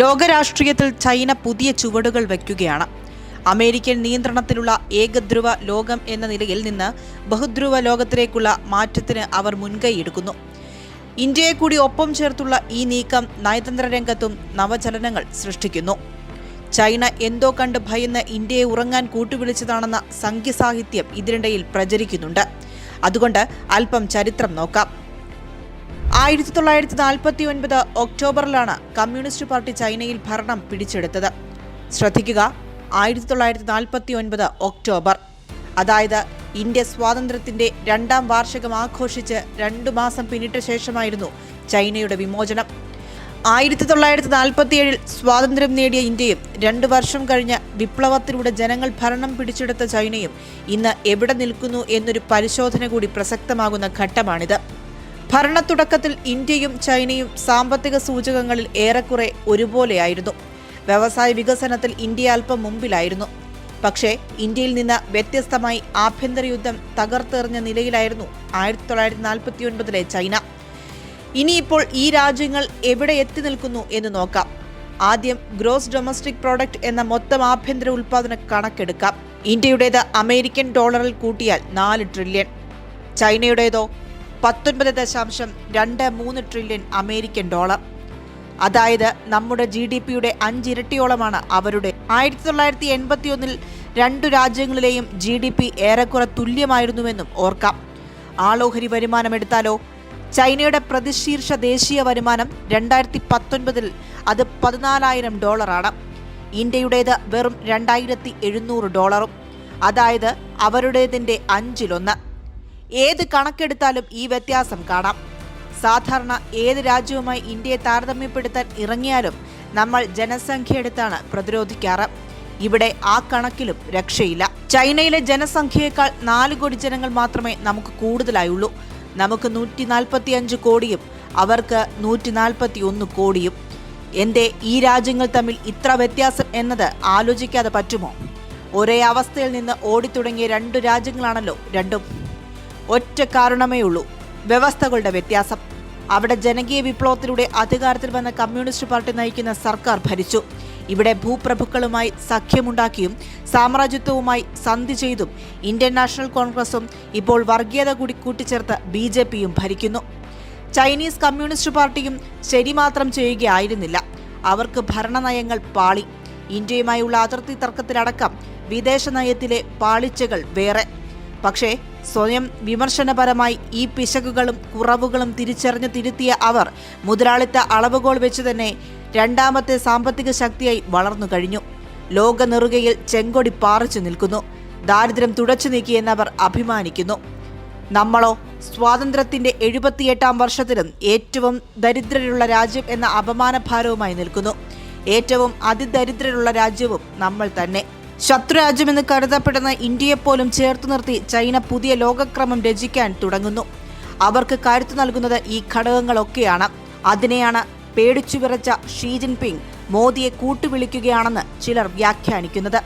ലോകരാഷ്ട്രീയത്തിൽ China പുതിയ ചുവടുകൾ വയ്ക്കുകയാണ്. അമേരിക്കൻ നിയന്ത്രണത്തിലുള്ള ഏകധ്രുവ ലോകം എന്ന നിലയിൽ നിന്ന് ബഹുധ്രുവ ലോകത്തിലേക്കുള്ള മാറ്റത്തിന് അവർ മുൻകൈയെടുക്കുന്നു ഇന്ത്യയെ കൂടി ഒപ്പം ചേർത്തുള്ള ഈ നീക്കം നയതന്ത്ര രംഗത്തും നവചലനങ്ങൾ സൃഷ്ടിക്കുന്നു. ചൈന എന്തോ കണ്ട് ഭയന്ന് ഇന്ത്യയെ ഉറങ്ങാൻ കൂട്ടുവിളിച്ചതാണെന്ന സംഖ്യസാഹിത്യം ഇതിനിടയിൽ പ്രചരിക്കുന്നുണ്ട്. അതുകൊണ്ട് അല്പം ചരിത്രം നോക്കാം. ആയിരത്തി തൊള്ളായിരത്തി നാൽപ്പത്തി ഒൻപത് ഒക്ടോബറിലാണ് കമ്മ്യൂണിസ്റ്റ് പാർട്ടി ചൈനയിൽ ഭരണം പിടിച്ചെടുത്തത്. ശ്രദ്ധിക്കുക ആയിരത്തി തൊള്ളായിരത്തി നാൽപ്പത്തി ഒൻപത് ഒക്ടോബർ. അതായത് ഇന്ത്യ സ്വാതന്ത്ര്യത്തിന്റെ രണ്ടാം വാർഷികം ആഘോഷിച്ച് രണ്ടു മാസം പിന്നിട്ട ശേഷമായിരുന്നു ചൈനയുടെ വിമോചനം. ആയിരത്തി തൊള്ളായിരത്തി നാൽപ്പത്തിയേഴിൽ സ്വാതന്ത്ര്യം നേടിയ ഇന്ത്യയും രണ്ടു വർഷം കഴിഞ്ഞ വിപ്ലവത്തിലൂടെ ജനങ്ങൾ ഭരണം പിടിച്ചെടുത്ത ചൈനയും ഇന്ന് എവിടെ നിൽക്കുന്നു എന്നൊരു പരിശോധന കൂടി പ്രസക്തമാകുന്ന ഘട്ടമാണിത്. ഭരണത്തുടക്കത്തിൽ ഇന്ത്യയും ചൈനയും സാമ്പത്തിക സൂചകങ്ങളിൽ ഏറെക്കുറെ ഒരുപോലെയായിരുന്നു. വ്യവസായ വികസനത്തിൽ ഇന്ത്യ അല്പം മുമ്പിലായിരുന്നു. പക്ഷേ ഇന്ത്യയിൽ നിന്ന് വ്യത്യസ്തമായി ആഭ്യന്തര യുദ്ധം തകർത്തെറിഞ്ഞ നിലയിലായിരുന്നു ആയിരത്തി തൊള്ളായിരത്തി നാൽപ്പത്തി ഒൻപതിലെ ചൈന. ഇനിയിപ്പോൾ ഈ രാജ്യങ്ങൾ എവിടെ എത്തി നിൽക്കുന്നു എന്ന് നോക്കാം. ആദ്യം ഗ്രോസ് ഡൊമസ്റ്റിക് പ്രോഡക്റ്റ് എന്ന മൊത്തം ആഭ്യന്തര ഉൽപ്പാദന കണക്കെടുക്കാം. ഇന്ത്യയുടേത് അമേരിക്കൻ ഡോളറിൽ കൂട്ടിയാൽ നാല് ട്രില്യൺ. ചൈനയുടേതോ പത്തൊൻപത് ദശാംശം രണ്ട് മൂന്ന് ട്രില്യൺ അമേരിക്കൻ ഡോളർ. അതായത് നമ്മുടെ ജി ഡി പിയുടെ അഞ്ചിരട്ടിയോളമാണ് അവരുടെ. ആയിരത്തി തൊള്ളായിരത്തി എൺപത്തി ഒന്നിൽ രണ്ടു രാജ്യങ്ങളിലെയും ജി ഡി പി ഏറെക്കുറെ തുല്യമായിരുന്നുവെന്നും ഓർക്കാം. ആളോഹരി വരുമാനം എടുത്താലോ? ചൈനയുടെ പ്രതിശീർഷ ദേശീയ വരുമാനം രണ്ടായിരത്തി പത്തൊൻപതിൽ അത് പതിനാലായിരം ഡോളറാണ്. ഇന്ത്യയുടേത് വെറും രണ്ടായിരത്തി എഴുന്നൂറ് ഡോളറും. അതായത് അവരുടേതിന്റെ അഞ്ചിലൊന്ന്. ഏത് കണക്കെടുത്താലും ഈ വ്യത്യാസം കാണാം. സാധാരണ ഏത് രാജ്യവുമായി ഇന്ത്യയെ താരതമ്യപ്പെടുത്താൻ ഇറങ്ങിയാലും നമ്മൾ ജനസംഖ്യ എടുത്താണ് പ്രതിരോധിക്കാറ്. ഇവിടെ ആ കണക്കിലും രക്ഷയില്ല. ചൈനയിലെ ജനസംഖ്യയേക്കാൾ നാല് കോടി ജനങ്ങൾ മാത്രമേ നമുക്ക് കൂടുതലായുള്ളൂ. നമുക്ക് നൂറ്റി നാൽപ്പത്തി അഞ്ച് കോടിയും അവർക്ക് നൂറ്റി നാൽപ്പത്തി ഒന്ന് കോടിയും. എന്തേ ഈ രാജ്യങ്ങൾ തമ്മിൽ ഇത്ര വ്യത്യാസം എന്നത് ആലോചിക്കാതെ പറ്റുമോ? ഒരേ അവസ്ഥയിൽ നിന്ന് ഓടിത്തുടങ്ങിയ രണ്ടു രാജ്യങ്ങളാണല്ലോ രണ്ടും. ഒറ്റ കാരണമേ ഉള്ളൂ. വ്യവസ്ഥകളുടെ വ്യത്യാസം. അവിടെ ജനകീയ വിപ്ലവത്തിലൂടെ അധികാരത്തിൽ വന്ന കമ്മ്യൂണിസ്റ്റ് പാർട്ടി നയിക്കുന്ന സർക്കാർ ഭരിച്ചു. ഇവിടെ ഭൂപ്രഭുക്കളുമായി സഖ്യമുണ്ടാക്കിയും സാമ്രാജ്യത്വവുമായി സന്ധി ചെയ്തും ഇന്ത്യൻ നാഷണൽ കോൺഗ്രസും ഇപ്പോൾ വർഗീയത കൂടി കൂട്ടിച്ചേർത്ത് ബി ജെ പിയും ഭരിക്കുന്നു. ചൈനീസ് കമ്മ്യൂണിസ്റ്റ് പാർട്ടിയും ശരി മാത്രം ചെയ്യുകയായിരുന്നില്ല. അവർക്ക് ഭരണനയങ്ങൾ പാളി. ഇന്ത്യയുമായുള്ള അതിർത്തി തർക്കത്തിലടക്കം വിദേശ നയത്തിലെ പാളിച്ചകൾ വേറെ. പക്ഷേ സ്വയം വിമർശനപരമായി ഈ പിശകുകളും കുറവുകളും തിരിച്ചറിഞ്ഞ് തിരുത്തിയ അവർ മുതലാളിത്ത അളവുകോൾ വെച്ച് തന്നെ രണ്ടാമത്തെ സാമ്പത്തിക ശക്തിയായി വളർന്നു കഴിഞ്ഞു. ലോക നെറുകയിൽ ചെങ്കൊടി പാറിച്ചു നിൽക്കുന്നു. ദാരിദ്ര്യം തുടച്ചു നീക്കിയെന്നവർ അഭിമാനിക്കുന്നു. നമ്മളോ സ്വാതന്ത്ര്യത്തിന്റെ എഴുപത്തിയെട്ടാം വർഷത്തിലും ഏറ്റവും ദരിദ്രരുള്ള രാജ്യം എന്ന അപമാനഭാരവുമായി നിൽക്കുന്നു. ഏറ്റവും അതിദരിദ്രരുള്ള രാജ്യവും നമ്മൾ തന്നെ. ശത്രുരാജ്യമെന്ന് കരുതപ്പെടുന്ന ഇന്ത്യയെപ്പോലും ചേർത്ത് നിർത്തി ചൈന പുതിയ ലോകക്രമം രചിക്കാൻ തുടങ്ങുന്നു. അവർക്ക് കരുത്തു നൽകുന്നത് ഈ ഘടകങ്ങളൊക്കെയാണ്. അതിനെയാണ് പേടിച്ചു വിറച്ച ഷീ ജിൻപിങ് മോദിയെ കൂട്ടുവിളിക്കുകയാണെന്ന് ചിലർ വ്യാഖ്യാനിക്കുന്നത്.